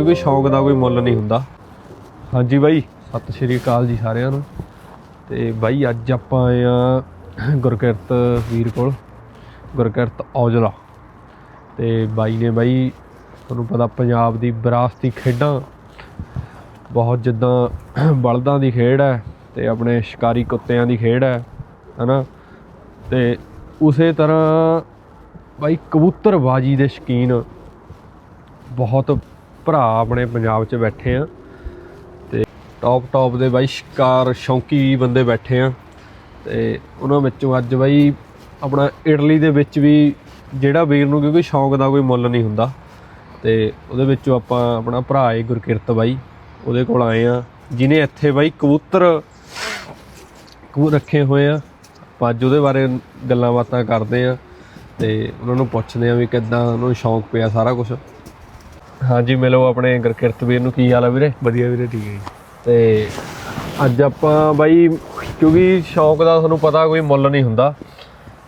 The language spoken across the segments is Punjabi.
ਕਿਉਂਕਿ ਸ਼ੌਂਕ ਦਾ ਕੋਈ ਮੁੱਲ ਨਹੀਂ ਹੁੰਦਾ। ਹਾਂਜੀ ਬਾਈ, ਸਤਿ ਸ਼੍ਰੀ ਅਕਾਲ ਜੀ ਸਾਰਿਆਂ ਨੂੰ। ਤੇ ਬਾਈ ਅੱਜ ਆਪਾਂ ਆਏ ਆ ਗੁਰਕਿਰਤ ਵੀਰ ਕੋਲ, ਗੁਰਕਿਰਤ ਔਜਲਾ। ਤੇ ਬਾਈ ਨੇ ਬਾਈ, ਤੁਹਾਨੂੰ ਪਤਾ ਪੰਜਾਬ ਦੀ ਵਿਰਾਸਤੀ ਖੇਡਾਂ ਬਹੁਤ ਜਿੱਦਾਂ ਬਲਦਾਂ ਦੀ ਖੇਡ ਹੈ ਤੇ ਆਪਣੇ ਸ਼ਿਕਾਰੀ ਕੁੱਤਿਆਂ ਦੀ ਖੇਡ ਹੈ, ਹਨਾ? ਤੇ ਉਸੇ ਤਰ੍ਹਾਂ ਬਾਈ ਕਬੂਤਰਬਾਜੀ ਦੇ ਸ਼ਕੀਨ ਬਹੁਤ ਭਰਾ ਆਪਣੇ ਪੰਜਾਬ 'ਚ ਬੈਠੇ ਆ। ਤੇ ਟੌਪ ਟੌਪ ਦੇ ਬਾਈ ਸ਼ਿਕਾਰ, ਸ਼ੌਂਕੀ ਬੰਦੇ ਬੈਠੇ ਆ। ਤੇ ਉਹਨਾਂ ਵਿੱਚੋਂ ਅੱਜ ਬਾਈ ਆਪਣਾ ਇਟਲੀ ਦੇ ਵਿੱਚ ਵੀ ਜਿਹੜਾ ਵੀਰ ਨੂੰ ਕਿਉਂਕਿ ਸ਼ੌਂਕ ਦਾ ਕੋਈ ਮੁੱਲ ਨਹੀਂ ਹੁੰਦਾ। ਤੇ ਉਹਦੇ ਵਿੱਚੋਂ ਆਪਾਂ ਆਪਣਾ ਭਰਾ ਏ ਗੁਰਕਿਰਤ ਬਾਈ, ਉਹਦੇ ਕੋਲ ਆਏ ਆ। ਜਿਨੇ ਇੱਥੇ ਬਾਈ ਕਬੂਤਰ ਕਬੂਤਰ ਰੱਖੇ ਹੋਏ ਆ। ਆਪਾਂ ਅੱਜ ਉਹਦੇ ਬਾਰੇ ਗੱਲਾਂ ਬਾਤਾਂ ਕਰਦੇ ਆ ਤੇ ਉਹਨਾਂ ਨੂੰ ਪੁੱਛਦੇ ਆ ਵੀ ਕਿੱਦਾਂ ਉਹਨਾਂ ਨੂੰ ਸ਼ੌਂਕ ਪਿਆ ਸਾਰਾ ਕੁਝ ਹਾਂਜੀ ਮਿਲੋ ਆਪਣੇ ਗੁਰਕਿਰਤ ਵੀਰ ਨੂੰ। ਕੀ ਹਾਲ ਆ ਵੀਰੇ? ਵਧੀਆ ਵੀਰੇ ਠੀਕ ਹੈ ਜੀ। ਤੇ ਅੱਜ ਆਪਾਂ ਬਾਈ ਕਿਉਂਕਿ ਸ਼ੌਂਕ ਦਾ ਤੁਹਾਨੂੰ ਪਤਾ ਕੋਈ ਮੁੱਲ ਨਹੀਂ ਹੁੰਦਾ।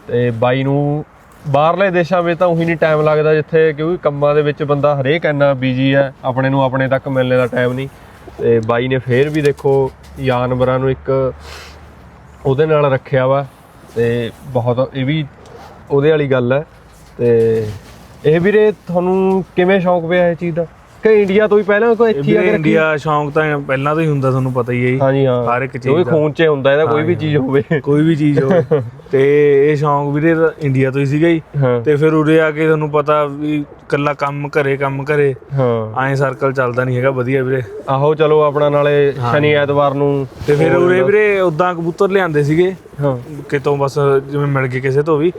ਤੇ ਬਾਈ ਨੂੰ ਬਾਹਰਲੇ ਦੇਸ਼ਾਂ ਵਿੱਚ ਤਾਂ ਉਹੀ ਨਹੀਂ ਟਾਈਮ ਲੱਗਦਾ ਜਿੱਥੇ ਕਿਉਂਕਿ ਕੰਮਾਂ ਦੇ ਵਿੱਚ ਬੰਦਾ ਹਰੇਕ ਇੰਨਾ ਬਿਜ਼ੀ ਹੈ ਆਪਣੇ ਨੂੰ ਆਪਣੇ ਤੱਕ ਮਿਲਣੇ ਦਾ ਟਾਈਮ ਨਹੀਂ। ਤੇ ਬਾਈ ਨੇ ਫੇਰ ਵੀ ਦੇਖੋ ਜਾਨਵਰਾਂ ਨੂੰ ਇੱਕ ਉਹਦੇ ਨਾਲ ਰੱਖਿਆ ਵਾ। ਤੇ ਬਹੁਤ ਇਹ ਵੀ ਉਹਦੇ ਵਾਲੀ ਗੱਲ ਹੈ। ਤੇ ਇਹ ਵੀਰੇ ਤੁਹਾਨੂੰ ਕਿਵੇਂ ਸ਼ੌਂਕ ਪਿਆ ਇਹ ਚੀਜ਼ ਦਾ? ਕਿ ਇੰਡੀਆ ਤੋਂ ਹੀ ਪਹਿਲਾਂ ਕੋਈ ਇੱਥੇ ਆ ਕੇ ਰੱਖੀ? ਇੰਡੀਆ ਸ਼ੌਂਕ ਤਾਂ ਪਹਿਲਾਂ ਤੋਂ ਹੀ ਹੁੰਦਾ ਤੁਹਾਨੂੰ ਪਤਾ ਹੀ ਹੈ ਜੀ ਹਾਂਜੀ ਹਾਂ। ਹਰ ਇੱਕ ਚੀਜ਼ ਦਾ। ਖੂਨ 'ਚ ਹੁੰਦਾ ਇਹਦਾ ਕੋਈ ਵੀ ਚੀਜ਼ ਹੋਵੇ। ਕੋਈ ਵੀ ਚੀਜ਼ ਹੋਵੇ। ਤੇ ਇਹ ਸ਼ੌਂਕ ਵੀਰੇ ਇੰਡੀਆ ਤੋਂ ਹੀ ਸੀਗਾ ਜੀ। ਹਾਂ। ਤੇ ਫਿਰ ਉਰੇ ਆ ਕੇ ਤੁਹਾਨੂੰ ਪਤਾ ਵੀ ਕੱਲਾ ਕੰਮ ਘਰੇ ਕੰਮ ਘਰੇ। ਹਾਂ। ਐਂ ਸਰਕਲ ਚੱਲਦਾ ਨਹੀਂ ਹੈਗਾ ਵਧੀਆ ਵੀਰੇ। ਆਹੋ ਚਲੋ ਆਪਣਾ ਨਾਲੇ ਸ਼ਨੀ ਐਤਵਾਰ ਨੂੰ ਤੇ ਫਿਰ ਉਰੇ ਵੀਰੇ ਉਦਾਂ ਕਬੂਤਰ ਲਿਆਂਦੇ ਸੀਗੇ। ਹਾਂ। ਕਿਤੋਂ ਬਸ ਜਿਵੇਂ ਮਿਲ ਗਏ ਕਿਸੇ ਤੋਂ ਵੀ।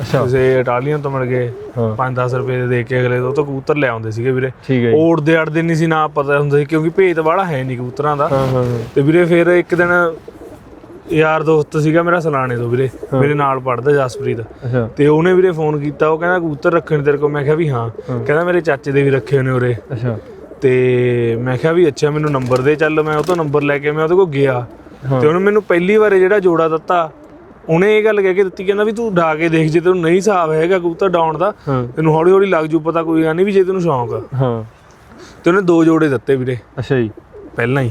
ਅੱਛਾ। ਕਿਸੇ ਇਟਾਲੀਅਨ ਤੋਂ ਮਿਲ ਗਏ ਹਾਂ। 5-10 ਰੁਪਏ ਦੇ ਦੇ ਕੇ ਅਗਲੇ ਤੋਂ ਤੋਂ ਕਬੂਤਰ ਲੈ ਆਉਂਦੇ ਸੀਗੇ ਵੀਰੇ। ਠੀਕ ਹੈ ਜੀ। ਉਹ ਉੜਦੇ ਅੜਦੇ ਨਹੀਂ ਸੀ ਨਾ ਪਤਾ ਹੁੰਦਾ ਸੀ ਕਿਉਂਕਿ ਭੇਤ ਵਾਲਾ ਹੈ ਨਹੀਂ ਕਬੂਤਰਾਂ ਦਾ। ਹਾਂ ਹਾਂ ਹਾਂ। ਤੇ ਵੀਰੇ ਫਿਰ ਇੱਕ ਦਿਨ ਯਾਰ ਦੋਸਤ ਸੀਗਾ ਮੇਰਾ ਸਲਾਣੇ ਤੋਂ ਵੀਰੇ ਮੇਰੇ ਨਾਲ ਪੜਦਾ ਜਸਪ੍ਰੀਤ। ਤੇ ਉਹਨੇ ਵੀਰੇ ਫੋਨ ਕੀਤਾ ਉਹ ਕਹਿੰਦਾ ਕਬੂਤਰ ਰੱਖਣ ਤੇਰੇ ਕੋਲ ਮੈਂ ਕਿਹਾ ਵੀ ਹਾਂ। ਕਹਿੰਦਾ ਮੇਰੇ ਚਾਚੇ ਦੇ ਵੀ ਰੱਖੇ ਨੇ ਉਰੇ। ਅੱਛਾ। ਤੇ ਮੈਂ ਕਿਹਾ ਵੀ ਅੱਛਾ ਮੈਨੂੰ ਨੰਬਰ ਦੇ ਚੱਲ ਮੈਂ ਉਹ ਤੋਂ ਨੰਬਰ ਲੈ ਕੇ ਮੈਂ ਉਹਦੇ ਕੋਲ ਗਿਆ। ਤੇ ਉਹਨੇ ਮੈਨੂੰ ਪਹਿਲੀ ਵਾਰ ਜਿਹੜਾ ਜੋੜਾ ਦਿੱਤਾ ਉਹਨੇ ਇਹ ਗੱਲ ਕਹਿ ਕੇ ਦਿੱਤੀ ਕਹਿੰਦਾ ਵੀ ਤੂੰ ਡਾ ਕੇ ਦੇਖ ਜੇ ਤੈਨੂੰ ਨਹੀਂ ਹਿਸਾਬ ਹੈਗਾ ਕਬੂਤਰ ਡਾਉਣ ਦਾ ਤੈਨੂੰ ਹੌਲੀ ਹੌਲੀ ਲੱਗ ਜੂ ਪਤਾ ਕੋਈ ਨਹੀਂ ਵੀ ਜੇ ਤੈਨੂੰ ਸ਼ੌਂਕ ਆ। ਹਾਂ। ਤੇ ਉਹਨੇ ਦੋ ਜੋੜੇ ਦਿੱਤੇ ਵੀਰੇ। ਅੱਛਾ ਜੀ। ਪਹਿਲਾਂ ਹੀ।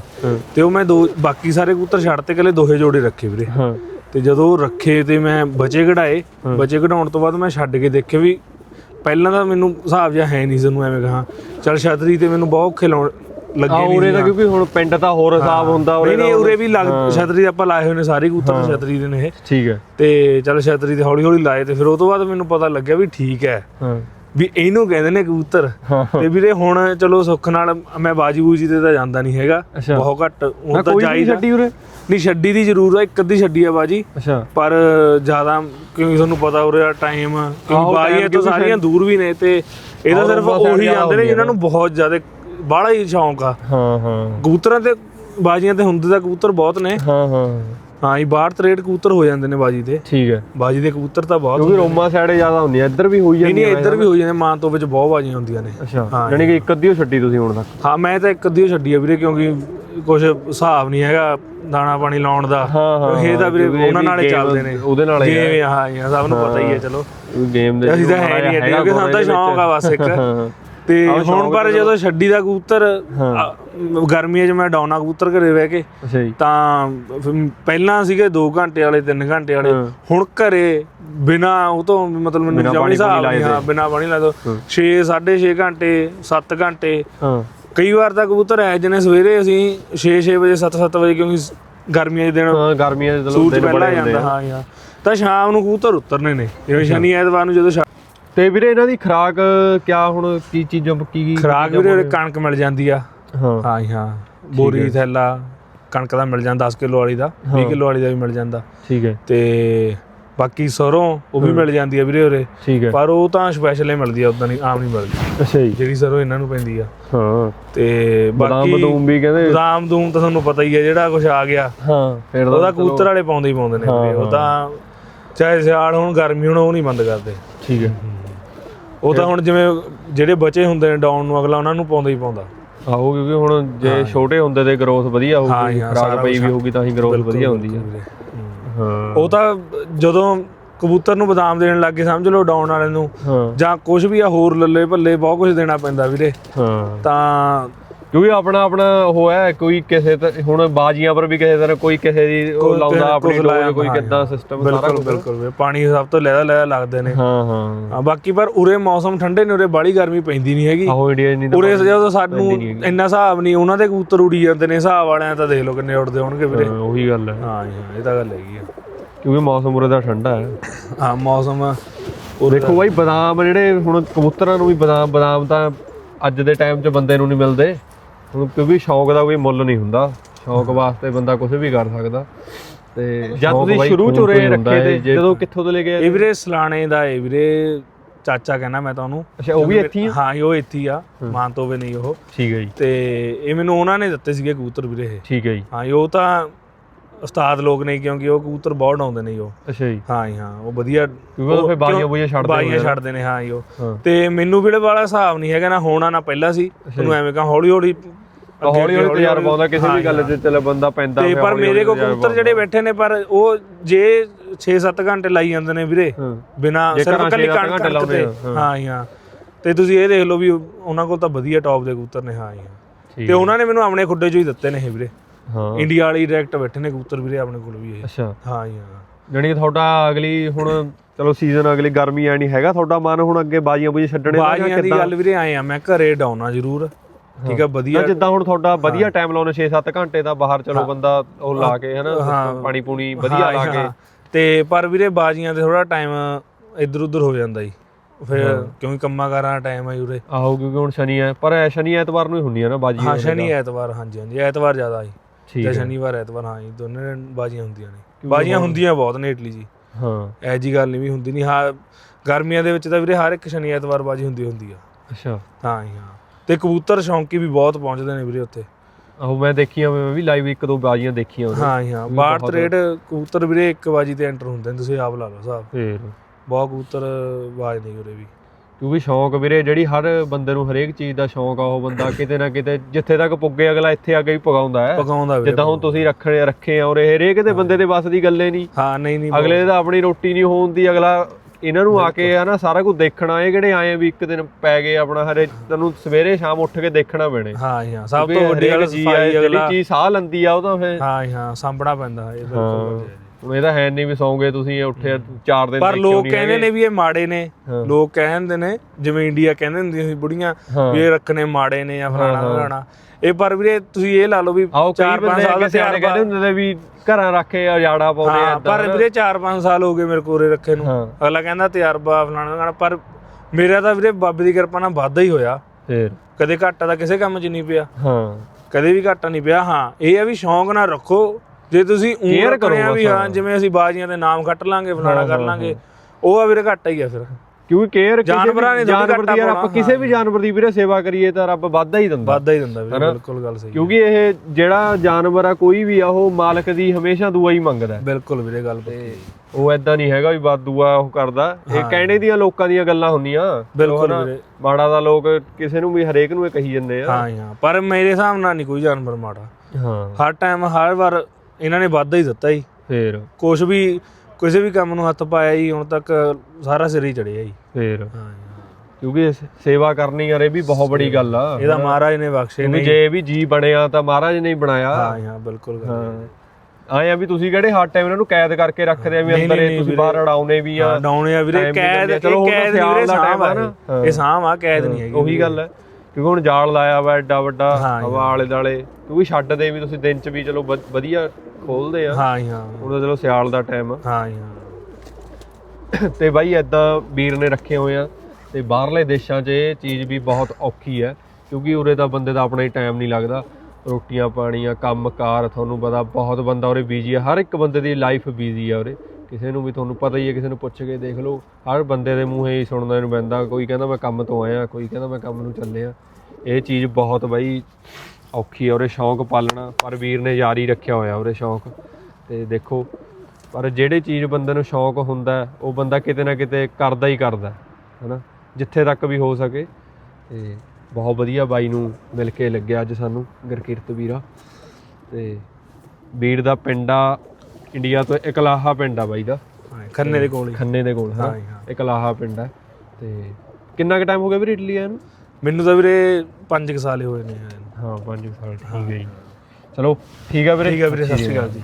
ਤੇ ਉਹ ਮੈਂ ਦੋ ਬਾਕੀ ਸਾਰੇ ਕਬੂਤਰ ਛੱਡ ਤੇ ਕੱਲੇ ਦੋਹੇ ਜੋੜੇ ਰੱਖੇ ਵੀਰੇ। ਹਾਂ। ਤੇ ਜਦੋਂ ਰੱਖੇ ਤੇ ਮੈਂ ਬਚੇ ਕਢਾਏ ਬਚੇ ਕਢਾਉਣ ਤੋਂ ਬਾਅਦ ਮੈਂ ਛੱਡ ਕੇ ਦੇਖੇ ਵੀ ਪਹਿਲਾਂ ਤਾਂ ਮੈਨੂੰ ਹਿਸਾਬ ਜਿਹਾ ਹੈ ਨਹੀਂ ਸਾਨੂੰ ਐਵੇਂ ਕਹਾ। ਚਲ ਛਤਰੀ ਤੇ ਮੈਨੂੰ ਬਹੁਤ ਖਿਲਾਉਣ ਲੱਗੇ ਨਹੀਂ ਉਰੇ ਦਾ ਕਿਉਂਕਿ ਹੁਣ ਪਿੰਡ ਤਾਂ ਹੋਰ ਹਿਸਾਬ ਹੁੰਦਾ ਉਰੇ ਨਹੀਂ ਉਰੇ ਵੀ ਲੱਗ ਛਤਰੀ ਆਪਾਂ ਲਾਏ ਹੋਏ ਨੇ ਸਾਰੇ ਕਬੂਤਰ ਛਤਰੀ ਦੇ ਨੇ ਇਹ। ਠੀਕ ਹੈ। ਤੇ ਚਲ ਛਤਰੀ ਤੇ ਹੌਲੀ ਹੌਲੀ ਲਾਏ ਤੇ ਫਿਰ ਉਹ ਤੋਂ ਬਾਅਦ ਮੈਨੂੰ ਪਤਾ ਲੱਗਿਆ ਵੀ ਠੀਕ ਹੈ। ਹਾਂ। ਵੀ ਇਹਨੂੰ ਕਹਿੰਦੇ ਨੇ ਕਬੂਤਰ। ਤੇ ਵੀਰੇ ਹੁਣ ਚਲੋ ਸੁੱਖ ਨਾਲ ਮੈਂ ਬਾਜੀ ਬੂਜੀ ਤੇ ਤਾਂ ਜਾਂਦਾ ਨਹੀਂ ਹੈਗਾ। ਬਹੁਤ ਘੱਟ ਹੁਣ ਤਾਂ ਜਾਈਦਾ ਛੱਡੀ ਉਰੇ? ਨਹੀਂ ਛੱਡੀ ਦੀ ਜ਼ਰੂਰ ਹੈ ਇੱਕ ਅੱਧੀ ਛੱਡੀ ਆ ਬਾਜੀ। ਪਰ ਜ਼ਿਆਦਾ ਕਿਉਂਕਿ ਤੁਹਾਨੂੰ ਪਤਾ ਉਰੇ ਦਾ ਟਾਈਮ ਕਿਉਂਕਿ ਬਾਈਆਂ ਤੋਂ ਸਾਰੀਆਂ ਦੂਰ ਵੀ ਨੇ ਤੇ ਇਹਦਾ ਸਿਰਫ ਉਹੀ ਜਾਂਦੇ ਨੇ ਜਿਨ੍ਹਾਂ ਨੂੰ। ਬਹੁਤ ਜ਼ਿਆਦਾ ਬਾਹਲਾ ਹੀ ਸ਼ੌਂਕ ਆ। ਹਾਂ ਹਾਂ। ਕਬੂਤਰਾਂ ਤੇ ਬਾਜੀਆਂ ਤੇ ਹੁੰਦੇ ਤਾਂ ਕਬੂਤਰ ਬਹੁਤ ਨੇ। ਹਾਂ ਹਾਂ। ਹਾਂ ਜੀ 62 63 ਕਬੂਤਰ ਹੋ ਜਾਂਦੇ ਨੇ ਬਾਜੀ ਤੇ ਠੀਕ ਹੈ। ਬਾਜੀ ਦੇ ਕਬੂਤਰ ਤਾਂ ਬਹੁਤ ਕਿਉਂਕਿ ਰੋਮਾ ਸਾਈਡ ਜ਼ਿਆਦਾ ਹੁੰਦੀਆਂ ਇੱਧਰ ਵੀ ਹੋਈ ਨਹੀਂ ਜਾਂਦੀ ਨਹੀਂ ਇੱਧਰ ਵੀ ਹੋ ਜਾਂਦੇ ਮਾਂ ਤੋਂ ਵਿੱਚ ਬਹੁਤ ਬਾਜੀਆਂ ਹੁੰਦੀਆਂ ਨੇ। ਅੱਛਾ ਹਾਂ। ਯਾਨੀ ਕਿ ਇੱਕ ਅੱਧੀ ਓ ਛੱਡੀ ਤੁਸੀਂ ਹੁਣ ਤੱਕ? ਹਾਂ ਮੈਂ ਤਾਂ ਇੱਕ ਅੱਧੀ ਓ ਛੱਡੀ ਆ ਵੀਰੇ ਕਿਉਂਕਿ ਕੁਝ ਹਿਸਾਬ ਨਹੀਂ ਹੈਗਾ ਦਾਣਾ ਪਾਣੀ ਲਾਉਣ ਦਾ। ਹਾਂ, ਹਾਂ, ਇਹ ਤਾਂ ਵੀਰੇ ਇਹ ਉਹਨਾਂ ਨਾਲ ਹੀ ਚੱਲਦੇ ਨੇ। ਉਹਦੇ ਨਾਲ ਹੀ। ਹੈ। ਜਿਵੇਂ ਹਾਂ ਸਭ ਨੂੰ ਪਤਾ ਹੀ ਹੈ ਚਲੋ। ਗੇਮ ਦੇ ਅਸੀਂ ਤਾਂ ਹੈ ਨਹੀਂ ਐਡੇ ਕਿ ਸਾਨੂੰ ਤਾਂ ਸ਼ੌਂਕ ਆ ਬਸ ਇੱਕ। ਹਾਂ ਤੇ ਹੁਣ ਪਰ ਜਦੋਂ ਛੱਡੀ ਦਾ ਕਬੂਤਰ ਗਰਮੀਆਂ 'ਚ ਮੈਂ ਡਾਉਣਾ ਕਬੂਤਰ ਘਰੇ ਬਹਿ ਕੇ ਤਾਂ ਪਹਿਲਾਂ ਸੀਗੇ 2 ਘੰਟੇ ਵਾਲੇ 3 ਘੰਟੇ ਵਾਲੇ। ਹੁਣ ਘਰੇ ਬਿਨਾ ਉਹ ਤੋਂ ਮਤਲਬ ਮੈਨੂੰ ਜਮੀ ਹਿਸਾਬ ਨਹੀਂ ਹਾਂ ਬਿਨਾ ਪਾਣੀ ਲਾ ਦੋ 6 6.5 ਘੰਟੇ 7 ਘੰਟੇ। ਹਾਂ। ਕਈ ਵਾਰ ਤਾਂ ਕਬੂਤਰ ਐ ਜਿਹਨੇ ਸਵੇਰੇ ਅਸੀਂ 6-6 ਵਜੇ 7-7 ਵਜੇ ਕਿਉਂਕਿ ਗਰਮੀਆਂ ਦੇ ਦਿਨ ਹਾਂ ਗਰਮੀਆਂ ਦੇ ਦਿਨ ਬੜੇ ਜਾਂਦਾ ਹਾਂ ਯਾਰ ਤਾਂ ਸ਼ਾਮ ਨੂੰ ਕਬੂਤਰ ਉਤਰਨੇ ਨੇ। ਜਿਵੇਂ ਸ਼ਨੀ ਐਤਵਾਰ ਨੂੰ ਜਦੋਂ ਤੇ ਵੀਰੇ ਇਹਨਾਂ ਦੀ ਖਰਾਕ ਕਿਆ ਹੁਣ ਕੀ ਚੀਜ਼ਾਂ ਕੀ ਕੀ ਖੁਰਾਕ ਵੀਰੇ ਕਣਕ ਮਿਲ ਜਾਂਦੀ ਆ। ਹਾਂ। ਹਾਂ ਜੀ ਹਾਂ। ਬੋਰੀ ਥੈਲਾ ਕਣਕ ਦਾ ਮਿਲ ਜਾਂਦਾ 10 ਕਿਲੋ ਵਾਲੀ ਦਾ 20 ਕਿਲੋ ਵਾਲੀ ਦਾ ਵੀ ਮਿਲ ਜਾਂਦਾ। ਠੀਕ ਹੈ। ਤੇ ਬਾਕੀ ਸਰੋਂ ਉਹ ਵੀ ਮਿਲ ਜਾਂਦੀ ਆ ਵੀਰੇ ਉਰੇ। ਠੀਕ ਹੈ। ਪਰ ਉਹ ਤਾਂ ਸਪੈਸ਼ਲ ਹੀ ਮਿਲਦੀ ਆ ਉਦਾਂ ਨਹੀਂ ਆਮ ਨਹੀਂ ਮਿਲਦੀ। ਅੱਛਾ ਜੀ। ਜਿਹੜੀ ਸਰੋਂ ਇਹਨਾਂ ਨੂੰ ਪੈਂਦੀ ਆ। ਹਾਂ। ਤੇ ਬਦਾਮ ਬਾਕੀ ਬਦੂਮ ਵੀ ਕਹਿੰਦੇ। ਬਦਾਮ ਦੂਮ ਤਾਂ ਤੁਹਾਨੂੰ ਪਤਾ ਹੀ ਆ ਜਿਹੜਾ ਕੁਝ ਆ ਗਿਆ। ਹਾਂ ਫਿਰ ਉਹਦਾ ਕਬੂਤਰ ਵਾਲੇ ਪਾਉਂਦੇ ਹੀ ਪਾਉਂਦੇ ਨੇ ਵੀਰੇ। ਉਹ ਤਾਂ ਚਾਹੇ ਸਿਆਲ ਹੋਣ ਗਰਮੀ ਹੋਣ ਉਹ ਨਹੀਂ ਬੰਦ ਕਰਦੇ। ਠੀਕ ਹੈ। ਉਹ ਤਾਂ ਹੁਣ ਜਿਵੇਂ ਜਿਹੜੇ ਬਚੇ ਹੁੰਦੇ ਨੇ ਡਾਊਨ ਨੂੰ ਅਗਲਾ ਉਹਨਾਂ ਨੂੰ ਪਾਉਂਦਾ ਹੀ ਪਾਉਂਦਾ। ਆਹੋ ਕਿਉਂਕਿ ਹੁਣ ਜੇ ਛੋਟੇ ਹੁੰਦੇ ਤੇ ਗਰੋਥ ਵਧੀਆ ਹੋਊਗੀ ਸਾਰਾ ਪਈ ਵੀ। ਹੋਊਗੀ ਤਾਂ ਹੀ ਗਰੋਥ ਵਧੀਆ ਹੁੰਦੀ ਹੈ। ਹਾਂ। ਉਹ ਤਾਂ ਜਦੋਂ ਕਬੂਤਰ ਨੂੰ ਬਦਾਮ ਦੇਣ ਲੱਗੇ ਸਮਝ ਲਓ ਡਾਉਣ ਵਾਲੇ ਨੂੰ ਜਾਂ ਕੁਝ ਵੀ ਆ ਹੋਰ ਲੱਲੇ ਭੱਲੇ ਬਹੁਤ ਕੁਝ ਦੇਣਾ ਪੈਂਦਾ ਵੀਰੇ। ਹਾਂ। ਤਾਂ ਕਿਉਂਕਿ ਆਪਣਾ ਆਪਣਾ ਉਹ ਹੈ ਕੋਈ ਕਿਸੇ ਤੇ ਹੁਣ ਬਾਜੀਆਂ ਪਰ ਵੀ ਕਿਸੇ ਤਰ੍ਹਾਂ ਕੋਈ ਕਿਸੇ ਦੀ ਉਹ ਲਾਉਂਦਾ ਆਪਣੀ ਡੋਜ਼ ਕੋਈ ਕਿੱਦਾਂ ਸਿਸਟਮ ਸਾਰਾ ਬਿਲਕੁਲ ਬਿਲਕੁਲ ਪਾਣੀ ਸਭ ਤੋਂ ਲੈਦਾ ਲੈਦਾ ਲੱਗਦੇ ਨੇ। ਹਾਂ ਹਾਂ ਬਾਕੀ ਪਰ ਉਰੇ ਮੌਸਮ ਠੰਡੇ ਨੇ ਉਰੇ ਬਾਲੀ ਗਰਮੀ ਪੈਂਦੀ ਨਹੀਂ ਹੈਗੀ। ਆਹੋ ਇੰਡੀਆ ਨਹੀਂ ਉਰੇ ਜਦੋਂ ਸਾਨੂੰ ਇੰਨਾ ਹਿਸਾਬ ਨਹੀਂ ਉਹਨਾਂ ਦੇ ਕਬੂਤਰ ਉੜੀ ਜਾਂਦੇ ਨੇ ਹਿਸਾਬ ਵਾਲਿਆਂ ਤਾਂ ਦੇਖ ਲਓ ਕਿੰਨੇ ਉੱਡਦੇ ਹੋਣਗੇ ਵੀਰੇ। ਉਹੀ ਗੱਲ ਹੈ। ਹਾਂ ਇਹ ਤਾਂ ਗੱਲ ਹੈਗੀ ਆ। ਕਿਉਂਕਿ ਮੌਸਮ ਉਰੇ ਦਾ ਠੰਡਾ ਹੈ। ਹਾਂ ਮੌਸਮ ਦੇਖੋ ਬਾਈ ਬਦਾਮ ਜਿਹੜੇ ਹੁਣ ਕਬੂਤਰਾਂ ਨੂੰ ਵੀ ਬਦਾਮ ਬਦਾਮ ਤਾਂ ਅੱਜ ਦੇ ਟਾਈਮ 'ਚ ਬੰਦੇ ਨੂੰ ਨਹੀਂ ਮਿਲਦੇ। ਹੁਣ ਕਿਉਂਕਿ ਸ਼ੌਕ ਦਾ ਕੋਈ ਮੁੱਲ ਨਹੀਂ ਹੁੰਦਾ ਸ਼ੌਕ ਵਾਸਤੇ ਬੰਦਾ ਕੁਝ ਵੀ ਕਰ ਸਕਦਾ। ਤੇ ਜਦ ਤੁਸੀਂ ਸ਼ੁਰੂ 'ਚ ਉਰੇ ਰੱਖੇ ਤੇ ਜਦੋਂ ਕਿੱਥੋਂ ਤੋਂ ਲੈ ਕੇ? ਇਹ ਵੀਰੇ ਸਲਾਣੇ ਦਾ ਇਹ ਵੀਰੇ ਚਾਚਾ ਕਹਿੰਦਾ ਮੈਂ ਤੁਹਾਨੂੰ ਅੱਛਾ ਉਹ ਵੀ ਇੱਥੇ ਹੀ ਆ? ਹਾਂ ਇਹ ਉਹ ਇੱਥੇ ਹੀ ਆ ਮਾਨ ਤੋਂ ਵੀ ਨਹੀਂ ਉਹ। ਠੀਕ ਹੈ ਜੀ। ਤੇ ਇਹ ਮੈਨੂੰ ਉਹਨਾਂ ਨੇ ਦਿੱਤੇ ਸੀਗੇ ਕਬੂਤਰ ਵੀਰੇ ਇਹ। ਠੀਕ ਹੈ ਜੀ। ਹਾਂ ਉਹ ਤਾਂ ਉਸਤਾਦ ਲੋਕ ਨੇ ਕਿਉਂਕਿ ਉਹ ਕਬੂਤਰ ਬਹੁਤ ਆਉਂਦੇ ਨੇ ਜੀ ਉਹ। ਅੱਛਾ ਜੀ। ਹਾਂ ਜੀ, ਹਾਂ ਉਹ ਵਧੀਆ। ਕਿਉਂਕਿ ਉਹ ਫਿਰ ਬਾਜੀਆਂ ਬੁਜੀਆਂ ਛੱਡਦੇ ਬਾਈਆਂ ਛੱਡਦੇ ਨੇ ਹਾਂ ਜੀ ਉਹ। ਤੇ ਮੈਨੂੰ ਵੀਰੇ ਵਾਲਾ ਹਿਸਾਬ ਨਹੀਂ ਹੈਗਾ ਨਾ ਹੋਣਾ ਨਾ ਪਹਿਲਾਂ ਸੀ। ਤੁਹਾਨੂੰ ਐਵੇਂ ਕਹਾਂ ਹੌਲੀ ਹੌਲੀ ਹੌਲੀ ਹੌਲੀ ਤਜਰਬਾ ਆਉਂਦਾ ਕਿਸੇ ਵੀ ਗੱਲ 'ਚ ਚੱਲ ਬੰਦਾ ਪੈਂਦਾ ਤੇ ਪਰ ਮੇਰੇ ਕੋਲ ਕਬੂਤਰ ਜਿਹੜੇ ਬੈਠੇ ਨੇ ਪਰ ਉਹ ਜੇ 6-7 ਘੰਟੇ ਲਾਈ ਜਾਂਦੇ ਨੇ ਵੀਰੇ ਬਿਨਾ ਸਿਰਫ ਕੱਲੀ ਕਣਕ ਲਾਉਂਦੇ ਹਾਂ। ਹਾਂ ਤੇ ਤੁਸੀਂ ਇਹ ਦੇਖ ਲਓ ਵੀ ਉਹਨਾਂ ਕੋਲ ਤਾਂ ਵਧੀਆ ਟੌਪ ਦੇ ਕਬੂਤਰ ਨੇ ਹਾਂ ਹਾਂ। ਤੇ ਉਹਨਾਂ ਨੇ ਮੈਨੂੰ ਆਪਣੇ ਖੁੱਡੇ ਚੋਂ ਹੀ ਦਿੱਤੇ ਨੇ ਇਹ ਵੀਰੇ। ਹਾਂ। ਇੰਡੀਆ ਵਾਲੀ ਡਾਇਰੈਕਟ ਬੈਠੇ ਨੇ ਕਬੂਤਰ ਵੀਰੇ ਆਪਣੇ ਕੋਲ ਵੀ ਇਹ। ਅੱਛਾ। ਹਾਂ ਹਾਂ। ਜਾਣੀ ਕਿ ਤੁਹਾਡਾ ਅਗਲੀ ਹੁਣ ਚਲੋ ਸੀਜ਼ਨ ਅਗਲੀ ਗਰਮੀ ਆਣੀ ਹੈਗਾ ਤੁਹਾਡਾ ਮਨ ਹੁਣ ਅੱਗੇ ਬਾਜੀਆਂ ਬੁਜੀ ਛੱਡਣੇ ਦਾ ਜਾਂ ਬਾਜੀਆਂ ਦੀ ਗੱਲ ਵੀਰੇ ਆਏ ਆ ਮੈਂ ਘਰੇ ਡਾਉਣਾ ਜ਼ਰੂਰ। ਠੀਕ ਆ ਵਧੀਆ ਜਿੱਦਾਂ ਹੁਣ ਤੁਹਾਡਾ ਵਧੀਆ ਟਾਈਮ ਲਾਉਣੇ 6-7 ਘੰਟੇ ਦਾ ਬਾਹਰ ਚਲੋ ਬੰਦਾ ਉਹ ਲਾ ਕੇ ਹਨਾ ਪਾਣੀ ਪੂਣੀ ਵਧੀਆ ਲਾ ਕੇ। ਤੇ ਪਰ ਵੀਰੇ ਬਾਜੀਆਂ ਤੇ ਥੋੜਾ ਟਾਈਮ ਇੱਧਰ ਉੱਧਰ ਹੋ ਜਾਂਦਾ ਜੀ। ਫਿਰ ਕਿਉਂਕਿ ਕੰਮਾਂ ਕਾਰਾਂ ਦਾ ਟਾਈਮ ਹੈ ਉਰੇ। ਆਹੋ ਕਿਉਂਕਿ ਹੁਣ ਸ਼ਨੀ ਹੈ ਪਰ ਸ਼ਨੀ ਐਤਵਾਰ ਨੂੰ ਹੀ ਹੁੰਦੀ ਹੈ ਨਾ ਬਾਜੀ ਹਾਂ ਸ਼ਨੀ ਐਤਵਾਰ ਹਾਂਜੀ ਹਾਂਜੀ ਐਤਵਾਰ ਜ਼ਿਆਦਾ ਜੀ। ਠੀਕ ਹੈ ਸ਼ਨੀਵਾਰ ਐਤਵਾਰ ਹਾਂ ਜੀ ਦੋਨੇ ਬਾਜੀਆਂ ਹੁੰਦੀਆਂ ਨੇ। ਬਾਜੀਆਂ ਹੁੰਦੀਆਂ ਬਹੁਤ ਨੇ ਇਟਲੀ ਜੀ। ਹਾਂ। ਐ ਜੀ ਗੱਲ ਨਹੀਂ ਵੀ ਹੁੰਦੀ ਨਹੀਂ ਹਾਂ ਗਰਮੀਆਂ ਦੇ ਵਿੱਚ ਤਾਂ ਵੀਰੇ ਹਰ ਇੱਕ ਸ਼ਨੀ ਐਤਵਾਰ ਬਾਜੀ ਹੁੰਦੀ ਹੁੰਦੀ ਆ। ਅੱਛਾ। ਹਾਂ ਜੀ ਹਾਂ। ਤੇ ਕਬੂਤਰ ਸ਼ੌਂਕੀ ਵੀ ਬਹੁਤ ਪਹੁੰਚਦੇ ਨੇ ਵੀਰੇ ਉੱਥੇ। ਆਹੋ ਮੈਂ ਦੇਖੀਆਂ ਮੈਂ ਵੀ ਲਾਈਵ ਇੱਕ ਦੋ ਬਾਜੀਆਂ ਦੇਖੀਆਂ ਉਹਦੇ। ਹਾਂ ਹਾਂ। ਬਾੜ ਤਰੇਟ ਕਬੂਤਰ ਵੀਰੇ ਇੱਕ ਬਾਜੀ ਤੇ ਐਂਟਰ ਹੁੰਦੇ ਨੇ ਤੁਸੀਂ ਆਪ ਲਾ ਲਓ ਹਿਸਾਬ। ਫੇਰ। ਬਹੁਤ ਕਬੂਤਰ ਬਾਜ ਨਹੀਂ ਉਰੇ ਵੀ। ਕਿਉਂਕਿ ਸ਼ੌਂਕ ਵੀਰੇ ਜਿਹੜੀ ਹਰ ਬੰਦੇ ਨੂੰ ਹਰੇਕ ਚੀਜ਼ ਦਾ ਸ਼ੌਂਕ ਆ ਉਹ ਬੰਦਾ ਕਿਤੇ ਨਾ ਕਿਤੇ ਜਿੱਥੇ ਤੱਕ ਪੁੱਗੇ ਅਗਲਾ ਇੱਥੇ ਆ ਕੇ ਵੀ ਪਗਾਉਂਦਾ ਹੈ। ਪਕਾਉਂਦਾ ਵੀਰੇ ਜਿੱਦਾਂ ਹੁਣ ਤੁਸੀਂ ਰੱਖੇ ਰੱਖੇ ਆ ਔਰ ਇਹ ਹਰੇਕ ਦੇ ਬੰਦੇ ਦੇ ਵੱਸ ਦੀ ਗੱਲੇ ਨਹੀਂ। ਹਾਂ ਨਹੀਂ ਨਹੀਂ ਅਗਲੇ ਦਾ ਆਪਣੀ ਰੋਟੀ ਨਹੀਂ ਹੋਣ ਦੀ ਅਗਲਾ ਇਹਨਾਂ ਨੂੰ ਆ ਕੇ ਹਨਾ ਸਾਰਾ ਕੁਝ ਦੇਖਣਾ ਇਹ ਕਿਹੜੇ ਆਏ ਆ ਵੀ ਇੱਕ ਦਿਨ ਪੈ ਗਏ ਆਪਣਾ ਹਰੇ ਤੈਨੂੰ ਸਵੇਰੇ ਸ਼ਾਮ ਉੱਠ ਕੇ ਦੇਖਣਾ ਪੈਣੇ। ਹਾਂ ਹਾਂ ਸਭ ਤੋਂ ਵੱਡੀ ਗੱਲ ਆ, ਸਫ਼ਾਈ ਜਿਹੜੀ ਅਗਲਾ। ਚੀਜ਼ ਸਾਹ ਲੰਦੀ ਆ ਉਹ ਤਾਂ ਫੇ ਹਾਂ ਹਾਂ ਸਾਂਭਣਾ ਪੈਂਦਾ ਇਹ ਬਿਲਕੁਲ। ਹੁਣ ਇਹਦਾ ਹੈ ਨਹੀਂ ਵੀ ਸੌਂਗੇ ਤੁਸੀਂ ਉੱਠੇ ਚਾਰ ਦਿਨ ਪਰ ਲੋਕ ਕਹਿੰਦੇ। ਨੇ ਵੀ ਇਹ ਮਾੜੇ ਨੇ। ਲੋਕ ਕਹਿੰਦੇ ਨੇ ਜਿਵੇਂ ਇੰਡੀਆ ਕਹਿੰਦੇ ਹੁੰਦੀਆਂ ਸੀ ਬੁੜੀਆਂ। ਵੀ ਇਹ ਰੱਖਣੇ ਮਾੜੇ ਨੇ ਜਾਂ ਫਲਾਣਾ ਫਲਾਣਾ। ਇਹ ਪਰ ਵੀਰੇ ਤੁਸੀਂ ਇਹ ਲਾ ਲਓ ਵੀ ਆਓ ਕਈ 4-5 ਬੰਦੇ ਸਾਲ ਦਾ ਕਿਸੇ ਆਲੇ ਕਹਿੰਦੇ ਹੁੰਦੇ ਨੇ ਵੀ ਘਰਾਂ ਰੱਖੇ ਉਜਾੜਾ ਪਾਉਂਦੇ ਆ ਹਾਂ ਪਰ ਵੀਰੇ 4-5 ਸਾਲ ਹੋ ਗਏ ਮੇਰੇ ਕੋਲੇ ਰੱਖੇ ਨੂੰ। ਅਗਲਾ ਕਹਿੰਦਾ ਤਜਰਬਾ ਫਲਾਣਾ ਫਲਾਣਾ ਪਰ ਮੇਰਾ ਤਾਂ ਵੀਰੇ ਬਾਬੇ ਦੀ ਕਿਰਪਾ ਨਾਲ ਵਾਧਾ ਹੀ ਹੋਇਆ। ਫੇਰ? ਕਦੇ ਘਾਟਾ ਤਾਂ ਕਿਸੇ ਕੰਮ 'ਚ ਨਹੀਂ ਪਿਆ। ਹਾਂ। ਕਦੇ ਵੀ ਘਾਟਾ ਨਹੀਂ ਪਿਆ ਹਾਂ। ਇਹ ਆ ਵੀ ਸ਼ੌਂਕ ਨਾਲ ਰੱਖੋ ਜੇ ਤੁਸੀਂ Care ਰੱਖਣੇ ਆ ਕਰੋ ਵੀ ਬਸ, ਹਾਂ ਜਿਵੇਂ ਅਸੀਂ ਬਾਜ਼ੀਆਂ ਦੇ ਨਾਮ ਕੱਟ ਲਾਂਗੇ ਫਲਾਣਾ ਕਰ ਲਾਂਗੇ ਉਹ ਆ ਵੀਰੇ ਘਾਟਾ ਹੀ ਆ ਫਿਰ। ਕਿਉਂਕਿ ਕੇਅਰ ਜਾਨਵਰਾਂ ਨੇ ਜਾਨਵਰ ਦੀ ਯਾਰ ਆਪਾਂ ਕਿਸੇ ਵੀ ਜਾਨਵਰ ਦੀ ਵੀਰੇ ਸੇਵਾ ਕਰੀਏ ਤਾਂ ਰੱਬ ਵਾਧਾ ਹੀ ਦਿੰਦਾ। ਵਾਧਾ ਹੀ ਦਿੰਦਾ ਵੀਰੇ ਬਿਲਕੁਲ ਗੱਲ ਸਹੀ। ਕਿਉਂਕਿ ਇਹ ਜਿਹੜਾ ਜਾਨਵਰ ਆ ਕੋਈ ਵੀ ਆ ਉਹ ਮਾਲਕ ਦੀ ਹਮੇਸ਼ਾ ਦੁਆ ਹੀ ਮੰਗਦਾ। ਹੈ। ਬਿਲਕੁਲ ਵੀਰੇ ਗੱਲ ਪੱਕੀ। ਉਹ ਐਦਾਂ ਨਹੀਂ ਹੈਗਾ ਵੀ ਬਸ ਦੁਆ ਉਹ ਕਰਦਾ। ਇਹ ਕਹਿਣੇ ਦੀਆਂ ਲੋਕਾਂ ਦੀਆਂ ਗੱਲਾਂ ਹੁੰਦੀਆਂ। ਬਿਲਕੁਲ ਵੀਰੇ। ਮਾੜਾ ਦਾ ਲੋਕ ਕਿਸੇ ਨੂੰ ਵੀ ਹਰੇਕ ਨੂੰ ਇਹ ਕਹੀ ਜਾਂਦੇ ਆ। ਹਾਂ ਜੀ, ਹਾਂ। ਪਰ ਮੇਰੇ ਹਿਸਾਬ ਨਾਲ ਨਹੀਂ ਕੋਈ ਜਾਨਵਰ ਮਾੜਾ। ਹਾਂ। ਹਰ ਟਾਈਮ ਹਰ ਵਾਰ ਇਹਨਾਂ ਨੇ ਵਾਧਾ ਹੀ ਦਿੱਤਾ ਜੀ। ਫੇਰ? ਕੁਝ ਵੀ ਕਿਸੇ ਵੀ ਕੰਮ ਨੂੰ ਹੱਥ ਪਾਇਆ ਜੀ ਹੁਣ ਤੱਕ ਸਾਰਾ ਸਿਰ ਹੀ ਚੜਿਆ ਜੀ। ਫੇਰ? ਹਾਂ ਜੀ, ਹਾਂ। ਕਿਉਂਕਿ ਸ- ਸੇਵਾ ਕਰਨੀ ਯਾਰ ਇਹ ਵੀ ਬਹੁਤ ਬੜੀ ਗੱਲ ਆ। ਇਹਦਾ ਮਹਾਰਾਜ ਨੇ ਬਖਸ਼ੇ ਕਿਉਂਕਿ ਨੇ। ਜੇ ਵੀ ਜੀ ਬਣਿਆ ਤਾਂ ਮਹਾਰਾਜ ਨੇ ਹੀ ਬਣਾਇਆ। ਹਾਂ ਜੀ, ਹਾਂ ਬਿਲਕੁਲ ਗੱਲ ਹਾਂ। ਆਏ ਆ ਵੀ ਤੁਸੀਂ ਕਿਹੜੇ ਹਰ ਟਾਈਮ ਇਹਨਾਂ ਨੂੰ ਕੈਦ ਕਰਕੇ ਰੱਖਦੇ ਆ ਵੀ ਅੰਦਰ ਇਹ ਤੁਸੀਂ ਬਾਹਰ ਅੜਾਉਨੇ ਵੀ ਆ। ਹਾਂ ਡਾਉਣੇ ਆ ਵੀਰੇ। Time ਵੀ ਕੈਦ ਦਿੰਦੇ ਆ। ਇਹ ਹੁਣ ਕੈਦ ਸਿਆਲ ਵੀਰੇ ਦਾ ਸਾਂਭ time ਆ ਆ ਨਾ। ਇਹ। ਇਹ ਆ ਕੈਦ ਨਹੀਂ ਹੈਗੀ ਉਹੀ ਗੱਲ ਹੈ। ਕਿਉਂਕਿ ਹੁਣ ਜਾਲ ਲਾਇਆ ਵਾ ਐਡਾ ਵੱਡਾ ਹਾਂ, ਹਵਾ ਵਾਲੇ ਦਾਲੇ ਕਿਉਂਕਿ ਛੱਡਦੇ ਵੀ ਤੁਸੀਂ ਦਿਨ ਚ ਵੀ ਚਲੋ ਵ- ਵਧੀਆ ਖੋਲਦੇ ਆ। ਹਾਂ ਜੀ, ਹਾਂ। ਹੁਣ ਤਾਂ ਚਲੋ ਸਿਆਲ ਦਾ ਟਾਈਮ ਆ। ਹਾਂ ਜੀ, ਹਾਂ। ਤੇ ਬਾਈ ਐਦਾਂ ਵੀਰ ਨੇ ਰੱਖੇ ਹੋਏ ਆ। ਤੇ ਬਾਹਰਲੇ ਦੇਸ਼ਾਂ 'ਚ ਇਹ ਚੀਜ਼ ਵੀ ਬਹੁਤ ਔਖੀ ਹੈ ਕਿਉਂਕਿ ਉਰੇ ਦਾ ਬੰਦੇ ਦਾ ਆਪਣਾ ਹੀ ਟਾਈਮ ਨਹੀਂ ਲੱਗਦਾ। ਰੋਟੀਆਂ ਪਾਣੀਆਂ ਕੰਮਕਾਰ ਤੁਹਾਨੂੰ ਪਤਾ ਬਹੁਤ ਬੰਦਾ ਉਰੇ ਬੀਜੀ ਆ। ਹਰ ਇੱਕ ਬੰਦੇ ਦੀ ਲਾਈਫ ਬੀਜੀ ਆ ਉਰੇ। ਕਿਸੇ ਨੂੰ ਵੀ ਤੁਹਾਨੂੰ ਪਤਾ ਹੀ ਹੈ ਕਿਸੇ ਨੂੰ ਪੁੱਛ ਕੇ ਦੇਖ ਲਓ। ਹਰ ਬੰਦੇ ਦੇ ਮੂੰਹ ਹੀ ਸੁਣਦਾ ਨੂੰ ਪੈਂਦਾ ਕੋਈ ਕਹਿੰਦਾ ਮੈਂ ਕੰਮ ਤੋਂ ਆਇਆ ਕੋਈ ਕਹਿੰਦਾ ਮੈਂ ਕੰਮ ਨੂੰ ਚੱਲਿਆ। ਇਹ ਚੀਜ਼ ਬਹੁਤ ਬਾਈ ਔਖੀ ਹੈ ਉਰੇ ਸ਼ੌਂਕ ਪਾਲਣਾ ਪਰ ਵੀਰ ਨੇ ਜਾਰੀ ਰੱਖਿਆ ਹੋਇਆ ਉਰੇ ਸ਼ੌਂਕ। ਤੇ ਦੇਖੋ ਪਰ ਜਿਹੜੇ ਚੀਜ਼ ਬੰਦੇ ਨੂੰ ਸ਼ੌਂਕ ਹੁੰਦਾ ਉਹ ਬੰਦਾ ਕਿਤੇ ਨਾ ਕਿਤੇ ਕਰਦਾ ਹੀ ਕਰਦਾ ਹੈ, ਹਨਾ? ਜਿੱਥੇ ਤੱਕ ਵੀ ਹੋ ਸਕੇ। ਤੇ ਬਹੁਤ ਵਧੀਆ ਬਾਈ ਨੂੰ ਮਿਲ ਕੇ ਲੱਗਿਆ ਅੱਜ ਸਾਨੂੰ ਗੁਰਕੀਰਤ ਵੀਰਾ। ਤੇ ਵੀਰ ਦਾ ਪਿੰਡ ਆ ਇੰਡੀਆ ਤੋਂ ਇਕਲਾਹਾ ਪਿੰਡ ਆ ਬਾਈ ਦਾ। ਖੰਨੇ ਦੇ ਕੋਲ ਹੀ। ਖੰਨੇ ਦੇ ਕੋਲ ਹੈ। ਹਾਂ ਜੀ, ਹਾਂ। ਇੱਕ ਲਾਹਾ ਪਿੰਡ ਹੈ ਤੇ ਕਿੰਨਾ ਕੁ ਟਾਈਮ ਹੋ ਗਿਆ ਵੀਰੇ ਇਟਲੀ ਆਇਆ ਨੂੰ? ਮੈਨੂੰ ਤਾਂ ਵੀਰੇ 5 ਸਾਲ ਹੀ ਹੋਏ ਨੇ। ਹਾਂ 5 ਸਾਲ ਠੀਕ ਹੈ ਜੀ। ਚਲੋ ਠੀਕ ਹੈ ਵੀਰੇ। ਠੀਕ ਹੈ ਵੀਰੇ ਸਤਿ ਸ਼੍ਰੀ ਅਕਾਲ ਜੀ।